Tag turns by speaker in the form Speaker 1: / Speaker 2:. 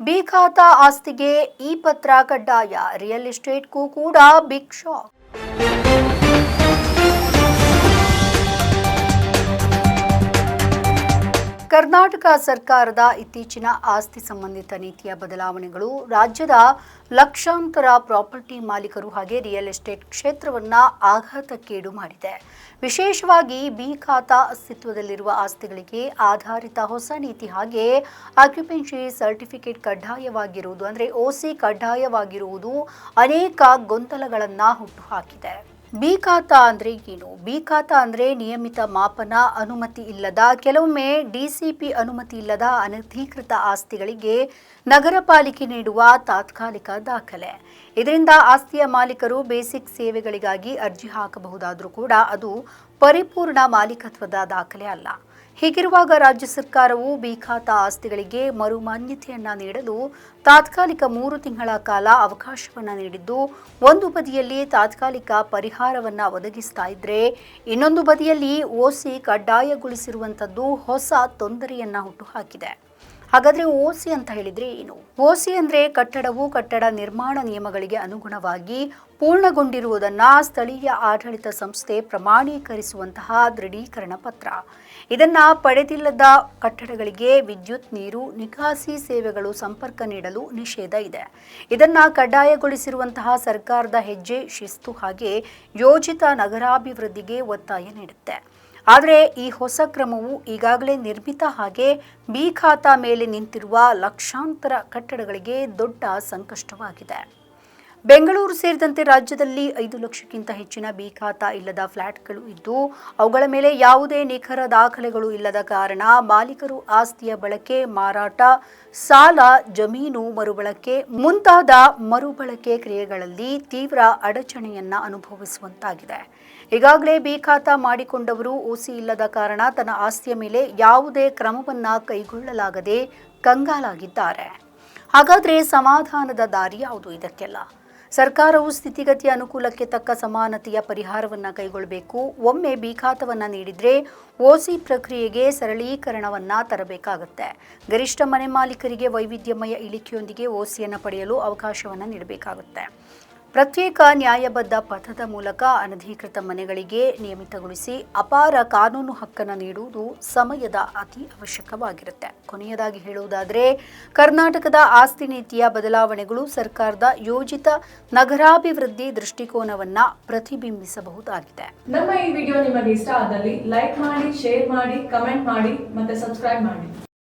Speaker 1: B ಖಾತಾ ಆಸ್ತಿಗೆ ಈ ಪತ್ರ ಕಡ್ಡಾಯ. ರಿಯಲ್ ಎಸ್ಟೇಟ್ಗೂ ಕೂಡ ಬಿಗ್ ಶಾಕ್ ಕರ್ನಾಟಕ ಸರ್ಕಾರದ ಇತ್ತೀಚಿನ ಆಸ್ತಿ ಸಂಬಂಧಿತ ನೀತಿಯ ಬದಲಾವಣೆಗಳು ರಾಜ್ಯದ ಲಕ್ಷಾಂತರ ಪ್ರಾಪರ್ಟಿ ಮಾಲೀಕರು ಹಾಗೆ ರಿಯಲ್ ಎಸ್ಟೇಟ್ ಕ್ಷೇತ್ರವನ್ನ ಆಘಾತಕ್ಕೀಡು ಮಾಡಿದೆ. ವಿಶೇಷವಾಗಿ ಬಿ ಖಾತಾ ಅಸ್ತಿತ್ವದಲ್ಲಿರುವ ಆಸ್ತಿಗಳಿಗೆ ಆಧಾರಿತ ಹೊಸ ನೀತಿ ಹಾಗೆ ಆಕ್ಯುಪೆನ್ಸಿ ಸರ್ಟಿಫಿಕೇಟ್ ಕಡ್ಡಾಯವಾಗಿರುವುದು, ಅಂದರೆ ಓಸಿ ಕಡ್ಡಾಯವಾಗಿರುವುದು ಅನೇಕ ಗೊಂದಲಗಳನ್ನು ಹುಟ್ಟುಹಾಕಿದೆ ಬಿ ಖಾತಾ ಅಂದರೆ ಏನು? ಬಿ ಖಾತಾ ಅಂದರೆ ನಿಯಮಿತ ಮಾಪನ ಅನುಮತಿ ಇಲ್ಲದ, ಕೆಲವೊಮ್ಮೆ ಡಿಸಿಪಿ ಅನುಮತಿ ಇಲ್ಲದ ಅನಧಿಕೃತ ಆಸ್ತಿಗಳಿಗೆ ನಗರ ಪಾಲಿಕೆ ನೀಡುವ ತಾತ್ಕಾಲಿಕ ದಾಖಲೆ. ಇದರಿಂದ ಆಸ್ತಿಯ ಮಾಲೀಕರು ಬೇಸಿಕ್ ಸೇವೆಗಳಿಗಾಗಿ ಅರ್ಜಿ ಹಾಕಬಹುದಾದರೂ ಕೂಡ ಅದು ಪರಿಪೂರ್ಣ ಮಾಲೀಕತ್ವದ ದಾಖಲೆ ಅಲ್ಲ. ಹೀಗಿರುವಾಗ ರಾಜ್ಯ ಸರ್ಕಾರವು ಬಿ ಖಾತಾ ಆಸ್ತಿಗಳಿಗೆ ಮರು ಮಾನ್ಯತೆಯನ್ನ ನೀಡಲು ತಾತ್ಕಾಲಿಕ ಮೂರು ತಿಂಗಳ ಕಾಲ ಅವಕಾಶವನ್ನ ನೀಡಿದ್ದು, ಒಂದು ಬದಿಯಲ್ಲಿ ತಾತ್ಕಾಲಿಕ ಪರಿಹಾರವನ್ನ ಒದಗಿಸ್ತಾ ಇದ್ರೆ, ಇನ್ನೊಂದು ಬದಿಯಲ್ಲಿ ಓಸಿ ಕಡ್ಡಾಯಗೊಳಿಸಿರುವಂಥದ್ದು ಹೊಸ ತೊಂದರೆಯನ್ನ ಹುಟ್ಟುಹಾಕಿದೆ. ಹಾಗಾದ್ರೆ ಓಸಿ ಅಂತ ಹೇಳಿದ್ರೆ ಏನು? ಓಸಿ ಅಂದ್ರೆ ಕಟ್ಟಡವು ಕಟ್ಟಡ ನಿರ್ಮಾಣ ನಿಯಮಗಳಿಗೆ ಅನುಗುಣವಾಗಿ ಪೂರ್ಣಗೊಂಡಿರುವುದನ್ನ ಸ್ಥಳೀಯ ಆಡಳಿತ ಸಂಸ್ಥೆ ಪ್ರಮಾಣೀಕರಿಸುವಂತಹ ದೃಢೀಕರಣ ಪತ್ರ. ಇದನ್ನ ಪಡೆದಿಲ್ಲದ ಕಟ್ಟಡಗಳಿಗೆ ವಿದ್ಯುತ್, ನೀರು, ನಿಕಾಸಿ ಸೇವೆಗಳು ಸಂಪರ್ಕ ನೀಡಲು ನಿಷೇಧ ಇದೆ. ಇದನ್ನು ಕಡ್ಡಾಯಗೊಳಿಸಿರುವಂತಹ ಸರ್ಕಾರದ ಹೆಜ್ಜೆ ಶಿಸ್ತು ಹಾಗೆ ಯೋಜಿತ ನಗರಾಭಿವೃದ್ಧಿಗೆ ಒತ್ತಾಯ ನೀಡುತ್ತೆ. ಆದರೆ ಈ ಹೊಸ ಕ್ರಮವು ಈಗಾಗಲೇ ನಿರ್ಮಿತ ಹಾಗೆ ಬಿ ಖಾತಾ ಮೇಲೆ ನಿಂತಿರುವ ಲಕ್ಷಾಂತರ ಕಟ್ಟಡಗಳಿಗೆ ದೊಡ್ಡ ಸಂಕಷ್ಟವಾಗಿದೆ. ಬೆಂಗಳೂರು ಸೇರಿದಂತೆ ರಾಜ್ಯದಲ್ಲಿ ಐದು ಲಕ್ಷಕ್ಕಿಂತ ಹೆಚ್ಚಿನ ಬಿ ಖಾತಾ ಇಲ್ಲದ ಫ್ಲಾಟ್ಗಳು ಇದ್ದು, ಅವುಗಳ ಮೇಲೆ ಯಾವುದೇ ನಿಖರ ದಾಖಲೆಗಳು ಇಲ್ಲದ ಕಾರಣ ಮಾಲೀಕರು ಆಸ್ತಿಯ ಬಳಕೆ, ಮಾರಾಟ, ಸಾಲ, ಜಮೀನು ಮರುಬಳಕೆ ಮುಂತಾದ ಮರುಬಳಕೆ ಕ್ರಿಯೆಗಳಲ್ಲಿ ತೀವ್ರ ಅಡಚಣೆಯನ್ನ ಅನುಭವಿಸುವಂತಾಗಿದೆ. ಈಗಾಗಲೇ ಬಿ ಖಾತಾ ಮಾಡಿಕೊಂಡವರು ಓಸಿ ಇಲ್ಲದ ಕಾರಣ ತನ್ನ ಆಸ್ತಿಯ ಮೇಲೆ ಯಾವುದೇ ಕ್ರಮವನ್ನ ಕೈಗೊಳ್ಳಲಾಗದೆ ಕಂಗಾಲಾಗಿದ್ದಾರೆ. ಹಾಗಾದ್ರೆ ಸಮಾಧಾನದ ದಾರಿ ಯಾವುದು ಇದಕ್ಕೆಲ್ಲ? ಸರ್ಕಾರವು ಸ್ಥಿತಿಗತಿಯ ಅನುಕೂಲಕ್ಕೆ ತಕ್ಕ ಸಮಾನತೆಯ ಪರಿಹಾರವನ್ನು ಕೈಗೊಳ್ಳಬೇಕು ಒಮ್ಮೆ ಬಿಖಾತವನ್ನ ನೀಡಿದರೆ ಓಸಿ ಪ್ರಕ್ರಿಯೆಗೆ ಸರಳೀಕರಣವನ್ನು ತರಬೇಕಾಗುತ್ತೆ. ಗರಿಷ್ಠ ಮನೆ ಮಾಲೀಕರಿಗೆ ವೈವಿಧ್ಯಮಯ ಇಳಿಕೆಯೊಂದಿಗೆ ಓಸಿಯನ್ನು ಪಡೆಯಲು ಅವಕಾಶವನ್ನು ನೀಡಬೇಕಾಗುತ್ತೆ. ಪ್ರತ್ಯೇಕ ನ್ಯಾಯಬದ್ಧ ಪಥದ ಮೂಲಕ ಅನಧಿಕೃತ ಮನೆಗಳಿಗೆ ನಿಯಮಿತಗೊಳಿಸಿ ಅಪಾರ ಕಾನೂನು ಹಕ್ಕನ್ನು ನೀಡುವುದು ಸಮಯದ ಅತಿ ಅವಶ್ಯಕವಾಗಿರುತ್ತೆ. ಕೊನೆಯದಾಗಿ ಹೇಳುವುದಾದರೆ, ಕರ್ನಾಟಕದ ಆಸ್ತಿ ನೀತಿಯ ಬದಲಾವಣೆಗಳು ಸರ್ಕಾರದ ಯೋಜಿತ ನಗರಾಭಿವೃದ್ಧಿ ದೃಷ್ಟಿಕೋನವನ್ನ ಪ್ರತಿಬಿಂಬಿಸಬಹುದಾಗಿದೆ.
Speaker 2: ನಮ್ಮ ಈ ವಿಡಿಯೋ ನಿಮಗೆ ಇಷ್ಟ ಆದಲ್ಲಿ ಲೈಕ್ ಮಾಡಿ, ಶೇರ್ ಮಾಡಿ, ಕಮೆಂಟ್ ಮಾಡಿ ಮತ್ತೆ ಸಬ್ಸ್ಕ್ರೈಬ್ ಮಾಡಿ.